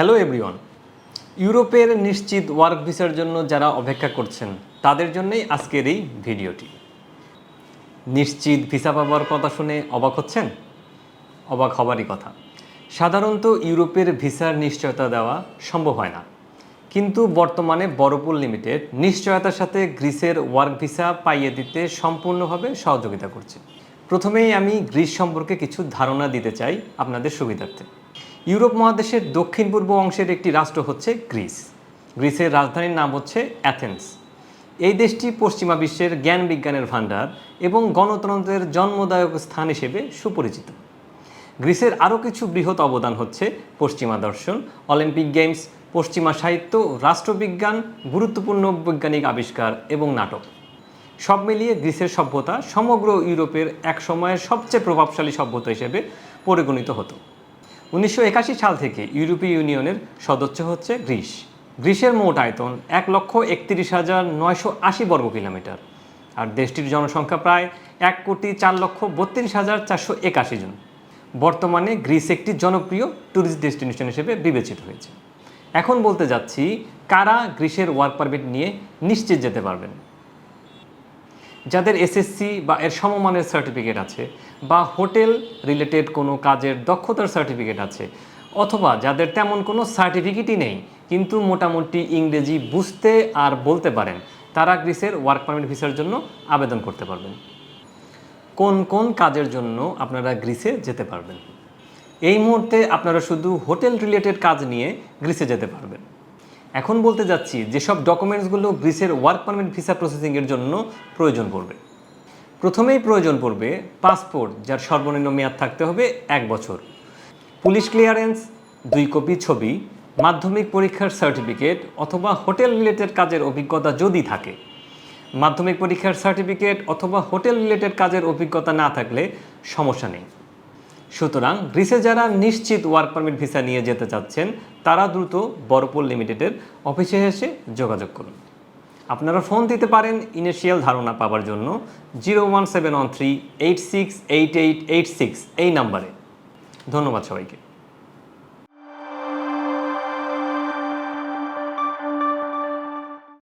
Hello everyone ইউরোপের নিশ্চিত work ভিসার জন্য যারা অপেক্ষা করছেন, তাদের জন্যই আজকের এই ভিডিওটি। নিশ্চিত ভিসা পাওয়ার কথা শুনে অবাক হচ্ছেন? অবাক হবারই কথা। সাধারণত ইউরোপের ভিসার নিশ্চয়তা দেওয়া সম্ভব হয় না। কিন্তু বর্তমানে বড়পুল লিমিটেড নিশ্চয়তার সাথে গ্রিসের ওয়ার্ক ভিসা পাইয়ে দিতে সম্পূর্ণভাবে সহযোগিতা করছে। প্রথমেই আমি গ্রিস সম্পর্কে কিছু ধারণা দিতে চাই আপনাদের সুবিধার্থে। ইউরোপ মহাদেশের দক্ষিণ পূর্ব অংশের একটি রাষ্ট্র হচ্ছে গ্রিস। গ্রিসের রাজধানীর নাম হচ্ছে অ্যাথেন্স। এই দেশটি পশ্চিমা বিশ্বের জ্ঞান বিজ্ঞানের ভাণ্ডার এবং গণতন্ত্রের জন্মদায়ক স্থান হিসেবে সুপরিচিত। গ্রিসের আরও কিছু বৃহৎ অবদান হচ্ছে পশ্চিমা দর্শন, অলিম্পিক গেমস, পশ্চিমা সাহিত্য, রাষ্ট্রবিজ্ঞান, গুরুত্বপূর্ণ বৈজ্ঞানিক আবিষ্কার এবং নাটক। সব মিলিয়ে গ্রিসের সভ্যতা সমগ্র ইউরোপের এক সময়ের সবচেয়ে প্রভাবশালী সভ্যতা হিসেবে পরিগণিত হতো। উনিশশো একাশি সাল থেকে ইউরোপীয় ইউনিয়নের সদস্য হচ্ছে গ্রিস। গ্রিসের মোট আয়তন এক লক্ষ একত্রিশ হাজার নয়শো আশি বর্গ কিলোমিটার। আর দেশটির জনসংখ্যা প্রায় এক কোটি চার লক্ষ বত্রিশ হাজার চারশো একাশি জন। বর্তমানে গ্রিস একটি জনপ্রিয় ট্যুরিস্ট ডেস্টিনেশন হিসেবে বিবেচিত হয়েছে। এখন বলতে যাচ্ছি, কারা গ্রিসের ওয়ার্ক পারমিট নিয়ে নিশ্চিত যেতে পারবেন? যাদের এসএসসি বা এর সমমানের সার্টিফিকেট আছে বা হোটেল রিলেটেড কোনো কাজের দক্ষতার সার্টিফিকেট আছে, অথবা যাদের তেমন কোনো সার্টিফিকেটই নেই, কিন্তু মোটামুটি ইংরেজি বুঝতে আর বলতে পারেন, তারা গ্রিসের ওয়ার্ক পারমিট ভিসার জন্য আবেদন করতে পারবেন। কোন কোন কাজের জন্য আপনারা গ্রিসে যেতে পারবেন? এই মুহূর্তে আপনারা শুধু হোটেল রিলেটেড কাজ নিয়ে গ্রিসে যেতে পারবেন। এখন বলতে যাচ্ছি, যেসব ডকুমেন্টসগুলো গ্রিসের ওয়ার্ক পারমিট ভিসা প্রসেসিংয়ের জন্য প্রয়োজন পড়বে। প্রথমেই প্রয়োজন পড়বে পাসপোর্ট যার সর্বনিম্ন মেয়াদ থাকতে হবে এক বছর। পুলিশ ক্লিয়ারেন্স দুই কপি ছবি, মাধ্যমিক পরীক্ষার সার্টিফিকেট অথবা হোটেল রিলেটেড কাজের অভিজ্ঞতা যদি থাকে। মাধ্যমিক পরীক্ষার সার্টিফিকেট অথবা হোটেল রিলেটেড কাজের অভিজ্ঞতা না থাকলে সমস্যা নেই। সুতরাং গ্রিসে যারা নিশ্চিত ওয়ার্ক পারমিট ভিসা নিয়ে যেতে চাচ্ছেন, তারা দ্রুত বড়পুল লিমিটেডের অফিসে এসে যোগাযোগ করুন। আপনারা ফোন দিতে পারেন ইনিশিয়াল ধারণা পাওয়ার জন্য zero one seven one three eight six eight eight eight six এই নাম্বারে। ধন্যবাদ সবাইকে।